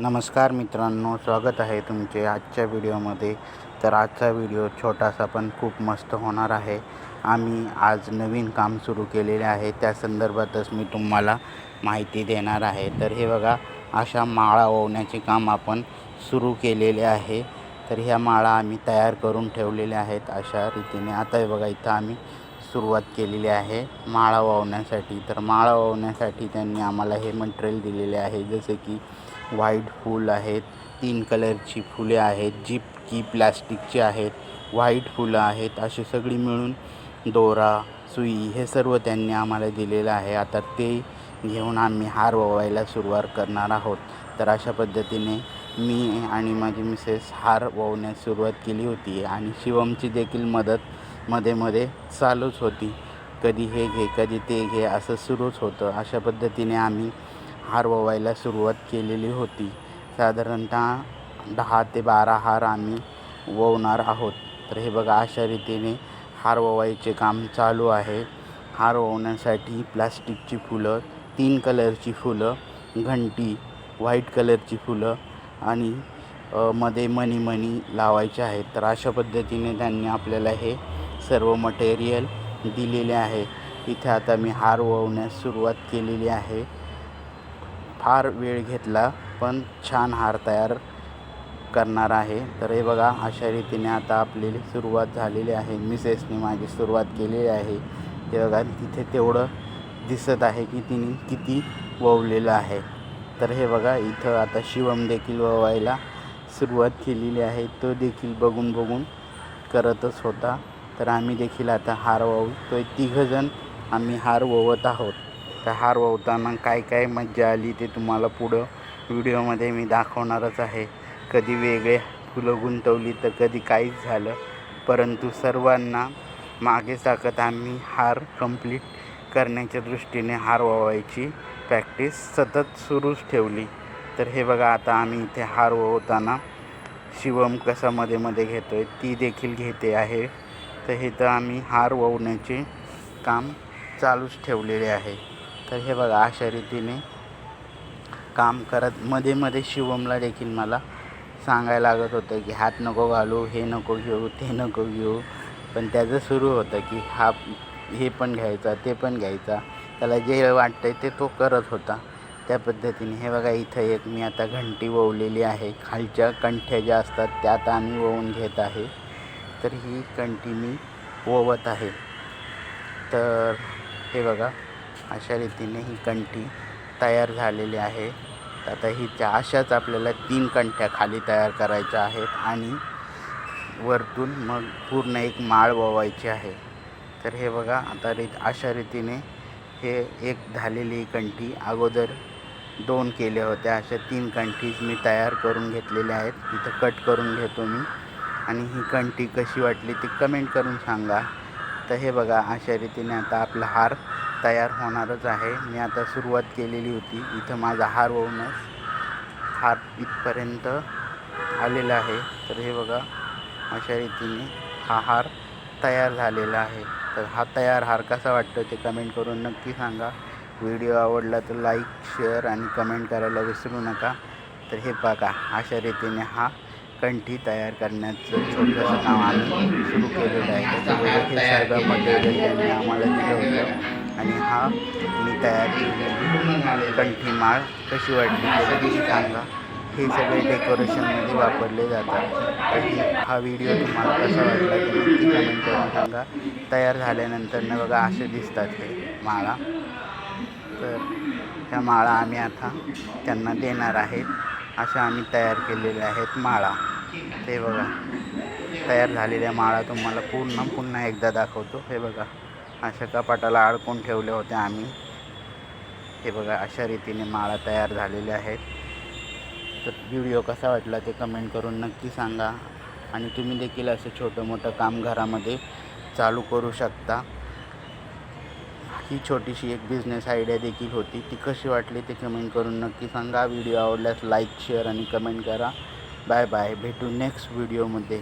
नमस्कार मित्रांनो स्वागत आहे तुमचे आजच्या व्हिडिओमध्ये. तर आजचा व्हिडिओ छोटासा पण खूप मस्त होणार आहे. आम्ही आज नवीन काम सुरू केलेले आहे. त्या संदर्भातच मी तुम्हाला माहिती देणार आहे. तर हे बघा अशा माळा ओवण्याचे काम आपण सुरू केलेले आहे. तर ह्या माळा आम्ही तयार करून ठेवलेल्या आहेत अशा रीतीने. आता हे बघा इथं आम्ही सुरुवात केलेली आहे माळा वावण्यासाठी तर माळा वावण्यासाठी त्यांनी आम्हाला हे मटेरियल दिलेले आहे. जसे की व्हाईट फूल आहेत तीन कलरची फुले आहेत जी की प्लॅस्टिकची आहेत व्हाईट फुलं आहेत अशी सगळी मिळून दोरा सुई हे सर्व त्यांनी आम्हाला दिलेलं आहे. आता ते घेऊन आम्ही हार ओवायला सुरुवात करणार आहोत. तर अशा पद्धतीने मी आणि माझी मिसेस हार ओवण्यास सुरुवात केली होती आणि शिवमची देखील मदत मध्ये मध्ये चालूच होती. कधी हे घे कधी ते घे असं सुरूच होतं. अशा पद्धतीने आम्ही हार ओवायला सुरुवात केलेली होती. साधारणतः दहा ते बारा हार आम्ही ओवणार आहोत. तर हे बघा अशा रीतीने हार ओवायचे काम चालू आहे. हार ओवण्यासाठी प्लास्टिकची फुलं तीन कलरची फुलं घंटी व्हाईट कलरची फुलं आणि मध्ये मणी मणी लावायचे आहेत. तर अशा पद्धतीने त्यांनी आपल्याला हे सर्व मटेरियल दिलेले आहे. इथे आता मी हार ओवण्यास सुरुवात केलेली आहे. फार वेळ घेतला पण छान हार तयार करणार आहे. तर हे बघा अशा रीतीने आता आपली सुरुवात झालेली आहे. मिसेसने माझी सुरुवात केलेली आहे. ते बघा तिथे तेवढं दिसत आहे की तिने किती ववलेलं आहे. तर हे बघा इथं आता शिवम देखील ववायला सुरुवात केलेली आहे. तो देखील बघून बघून करतच होता. तर आम्ही देखील आता हार ववतोय तिघंजण आम्ही हार ववत आहोत. तर हार ववताना काय काय मज्जा आली ते तुम्हाला पुढं व्हिडिओमध्ये मी दाखवणारच आहे. कधी वेगळे फुलं गुंतवली तर कधी काहीच झालं. परंतु सर्वांना मागे टाकत आम्ही हार कंप्लीट करण्याच्या दृष्टीने हार ववायची प्रॅक्टिस सतत सुरूच ठेवली. तर हे बघा आता आम्ही इथे हार ववताना शिवम कसा मध्ये मध्ये घेतो आहे ती देखील घेते आहे. तर हे तर आम्ही हार ववण्याचे काम चालूच ठेवलेले आहे. तर हे बघा अशा रीतीने काम करत मध्ये मध्ये शिवमला देखील मला सांगायला लागत होतं की हात नको घालू हे नको घेऊ ते नको घेऊ. पण त्याचं सुरू होतं की हा हे पण घ्यायचा ते पण घ्यायचा. त्याला जे वाटतंय ते तो करत होता. त्या पद्धतीने हे बघा इथं एक मी आता घंटी ववलेली आहे. खालच्या कंठ्या ज्या असतात त्या आता आम्ही ववून घेत आहे. तर ही कंटी मी ववत आहे. तर हे बघा अशा रीतीने ही कंठी तयार झालेली आहे. आता ही त्या अशाच आपल्याला तीन कंठ्या खाली तयार करायच्या आहेत आणि वरतून मग पूर्ण एक माळ ववायची आहे. तर हे बघा आता रीत अशा रीतीने हे एक झालेली कंठी अगोदर दोन केल्या होत्या. अशा तीन कंठीज मी तयार करून घेतलेल्या आहेत. तिथं कट करून घेतो मी. आणि ही कंठी कशी वाटली ती कमेंट करून सांगा. तर हे बघा अशा रीतीने आता आपला हार तयार होणारच आहे. मी आता सुरुवात केलेली होती. इथं माझा हार होऊनच हार इथपर्यंत आलेला आहे. तर हे बघा अशा रीतीने हा हार तयार झालेला आहे. तर हा तयार हार कसा वाटतो ते कमेंट करून नक्की सांगा. व्हिडिओ आवडला तर लाईक शेअर आणि कमेंट करायला विसरू नका. तर हे बघा अशा रीतीने हा कंठी तयार करण्याचं छोटंसं काम आम्ही सुरू केलेलं आहे. त्याच्याबरोबर हे मटेरियल त्यांनी आम्हाला दिलं होतं. आणि हा मी तयार केलेली कंठी माळ कशी वाटली ते सांगा. हे सगळे डेकोरेशनमध्ये वापरले जातात. तर हा व्हिडिओ तुम्हाला कसा वाटला ते नक्की कमेंट करून सांगा. तयार झाल्यानंतर न बघा असे दिसतात हे माळा. तर ह्या माळा आम्ही आता त्यांना देणार आहेत अशा आम्ही तयार केलेल्या आहेत माळा. ते बघा. तयार झालेल्या माळा तुम्हाला पूर्ण पुन्हा एकदा दाखवतो. हे बघा. अशा कपाटाला अडकून ठेवल्या होत्या आम्ही. हे बघा अशा रीतीने माळा तयार झालेल्या आहेत. तर व्हिडिओ कसा वाटला ते कमेंट करून नक्की सांगा. आणि तुम्ही देखील असं छोटं मोठं काम घरामध्ये चालू करू शकता. ही छोटीशी एक बिझनेस आयडिया देखील होती. ती कशी वाटली ते कमेंट करून नक्की सांगा. व्हिडिओ आवडल्यास लाईक शेअर आणि कमेंट करा. बाय बाय भेटू नेक्स्ट व्हिडिओमध्ये